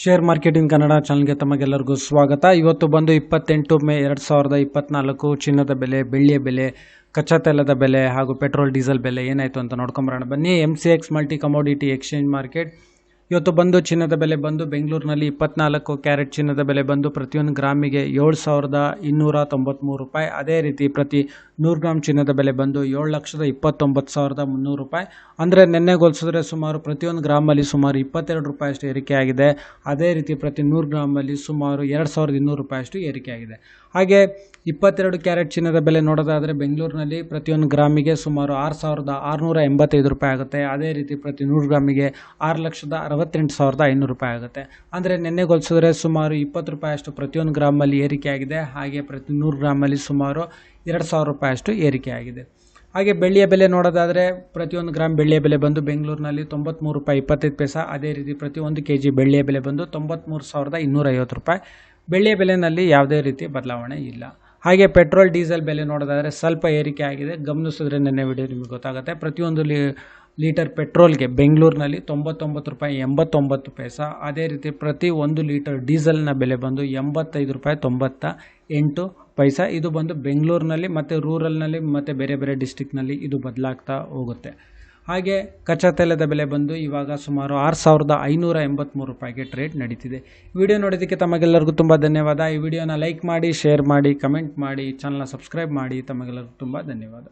Share marketing Kannada ಚಾನಲ್ಗೆ ತಮಗೆಲ್ಲರಿಗೂ ಸ್ವಾಗತ. ಇವತ್ತು ಬಂದು ಇಪ್ಪತ್ತೆಂಟು ಮೇ ಎರಡು ಸಾವಿರದ ಇಪ್ಪತ್ನಾಲ್ಕು, ಚಿನ್ನದ ಬೆಲೆ, ಬೆಳ್ಳಿಯ ಬೆಲೆ ಕಚ್ಚಾ ತೈಲದ ಬೆಲೆ ಹಾಗೂ ಪೆಟ್ರೋಲ್, ಡೀಸೆಲ್ ಬೆಲೆ ಏನಾಯಿತು ಅಂತ ನೋಡ್ಕೊಂಬರೋಣ. ಬನ್ನಿ M C X multi commodity exchange market ಇವತ್ತು ಬಂದು ಚಿನ್ನದ ಬೆಲೆ ಬಂದು ಬೆಂಗಳೂರಿನಲ್ಲಿ ಇಪ್ಪತ್ನಾಲ್ಕು, ಕ್ಯಾರೆಟ್ ಚಿನ್ನದ ಬೆಲೆ ಬಂದು ಪ್ರತಿಯೊಂದು ಗ್ರಾಮಿಗೆ ಏಳು ಸಾವಿರದ ಇನ್ನೂರ ತೊಂಬತ್ತ್ಮೂರು ರೂಪಾಯಿ. ಅದೇ ರೀತಿ ಪ್ರತಿ ನೂರು ಗ್ರಾಮ್ ಚಿನ್ನದ ಬೆಲೆ ಬಂದು ಏಳು ಲಕ್ಷದ ಇಪ್ಪತ್ತೊಂಬತ್ತು ಸಾವಿರದ ಮುನ್ನೂರು ರೂಪಾಯಿ. ಅಂದರೆ ನಿನ್ನೆ ಹೋಲಿಸಿದ್ರೆ ಸುಮಾರು ಪ್ರತಿಯೊಂದು ಗ್ರಾಮಲ್ಲಿ ಸುಮಾರು ಇಪ್ಪತ್ತೆರಡು ರೂಪಾಯಿಯಷ್ಟು ಏರಿಕೆಯಾಗಿದೆ ಅದೇ ರೀತಿ ಪ್ರತಿ ನೂರು ಗ್ರಾಮಲ್ಲಿ ಸುಮಾರು ಎರಡು ಸಾವಿರದ ಇನ್ನೂರು ರೂಪಾಯಿಯಷ್ಟು ಏರಿಕೆ ಆಗಿದೆ. ಹಾಗೆ ಇಪ್ಪತ್ತೆರಡು ಕ್ಯಾರೆಟ್ ಚಿನ್ನದ ಬೆಲೆ ನೋಡೋದಾದರೆ ಬೆಂಗಳೂರಿನಲ್ಲಿ ಪ್ರತಿಯೊಂದು ಗ್ರಾಮಿಗೆ ಸುಮಾರು ಆರು ಸಾವಿರದ ಆರುನೂರ ಎಂಬತ್ತೈದು ರೂಪಾಯಿ ಆಗುತ್ತೆ. ಅದೇ ರೀತಿ ಪ್ರತಿ ನೂರು ಗ್ರಾಮಿಗೆ ಆರು ಲಕ್ಷದ ಅರವತ್ತೆಂಟು ಸಾವಿರದ ಐನೂರು ರೂಪಾಯಿ ಆಗುತ್ತೆ. ಅಂದರೆ ನಿನ್ನೆ ಹೋಲಿಸಿದ್ರೆ ಸುಮಾರು ಇಪ್ಪತ್ತು ರೂಪಾಯಷ್ಟು ಪ್ರತಿಯೊಂದು ಗ್ರಾಮಲ್ಲಿ ಏರಿಕೆ ಆಗಿದೆ. ಹಾಗೆ ಪ್ರತಿ ನೂರು ಗ್ರಾಮಲ್ಲಿ ಸುಮಾರು ಎರಡು ಸಾವಿರ ರೂಪಾಯಷ್ಟು ಏರಿಕೆ ಆಗಿದೆ. ಹಾಗೆ ಬೆಳ್ಳಿಯ ಬೆಲೆ ನೋಡೋದಾದರೆ ಪ್ರತಿಯೊಂದು ಗ್ರಾಮ್ ಬೆಳ್ಳಿಯ ಬೆಲೆ ಬಂದು ಬೆಂಗಳೂರಿನಲ್ಲಿ ತೊಂಬತ್ತ್ಮೂರು ರೂಪಾಯಿ ಇಪ್ಪತ್ತೈದು ಪೈಸ, ಅದೇ ರೀತಿ ಪ್ರತಿಯೊಂದು ಕೆ ಜಿ ಬೆಳ್ಳಿಯ ಬೆಲೆ ಬಂದು ತೊಂಬತ್ತ್ಮೂರು ಸಾವಿರದ ಇನ್ನೂರೈವತ್ತು ರೂಪಾಯಿ. ಬೆಳ್ಳಿಯ ಬೆಲೆಯಲ್ಲಿ ಯಾವುದೇ ರೀತಿ ಬದಲಾವಣೆ ಇಲ್ಲ. ಹಾಗೆ ಪೆಟ್ರೋಲ್, ಡೀಸೆಲ್ ಬೆಲೆ ನೋಡೋದಾದರೆ ಸ್ವಲ್ಪ ಏರಿಕೆ ಆಗಿದೆ. ಗಮನಿಸಿದ್ರೆ ನೆನ್ನೆ ವಿಡಿಯೋ ನಿಮಗೆ ಗೊತ್ತಾಗುತ್ತೆ. ಪ್ರತಿಯೊಂದು ಲೀಟರ್ ಪೆಟ್ರೋಲ್ಗೆ ಬೆಂಗಳೂರಿನಲ್ಲಿ ತೊಂಬತ್ತೊಂಬತ್ತು ರೂಪಾಯಿ ಎಂಬತ್ತೊಂಬತ್ತು ಪೈಸೆ. ಅದೇ ರೀತಿ ಪ್ರತಿ ಒಂದು ಲೀಟರ್ ಡೀಸೆಲ್ನ ಬೆಲೆ ಬಂದು ಎಂಬತ್ತೈದು ರೂಪಾಯಿ ತೊಂಬತ್ತ ಎಂಟು ಪೈಸ. ಇದು ಬಂದು ಬೆಂಗಳೂರಿನಲ್ಲಿ ಮತ್ತು ರೂರಲ್ನಲ್ಲಿ ಮತ್ತು ಬೇರೆ ಬೇರೆ ಡಿಸ್ಟಿಕ್ನಲ್ಲಿ ಇದು ಬದಲಾಗ್ತಾ ಹೋಗುತ್ತೆ. ಹಾಗೆ ಕಚ್ಚಾ ತೈಲದ ಬೆಲೆ ಬಂದು ಇವಾಗ ಸುಮಾರು ಆರು ಸಾವಿರದ ಐನೂರ ಎಂಬತ್ತ್ಮೂರು ರೂಪಾಯಿಗೆ ಟ್ರೇಡ್ ನಡೀತಿದೆ. ವಿಡಿಯೋ ನೋಡೋದಕ್ಕೆ ತಮಗೆಲ್ಲರಿಗೂ ತುಂಬ ಧನ್ಯವಾದ. ಈ ವಿಡಿಯೋನ ಲೈಕ್ ಮಾಡಿ, ಶೇರ್ ಮಾಡಿ, ಕಮೆಂಟ್ ಮಾಡಿ, ಚಾನಲ್ನ ಸಬ್ಸ್ಕ್ರೈಬ್ ಮಾಡಿ. ತಮಗೆಲ್ಲರಿಗೂ ತುಂಬ ಧನ್ಯವಾದ.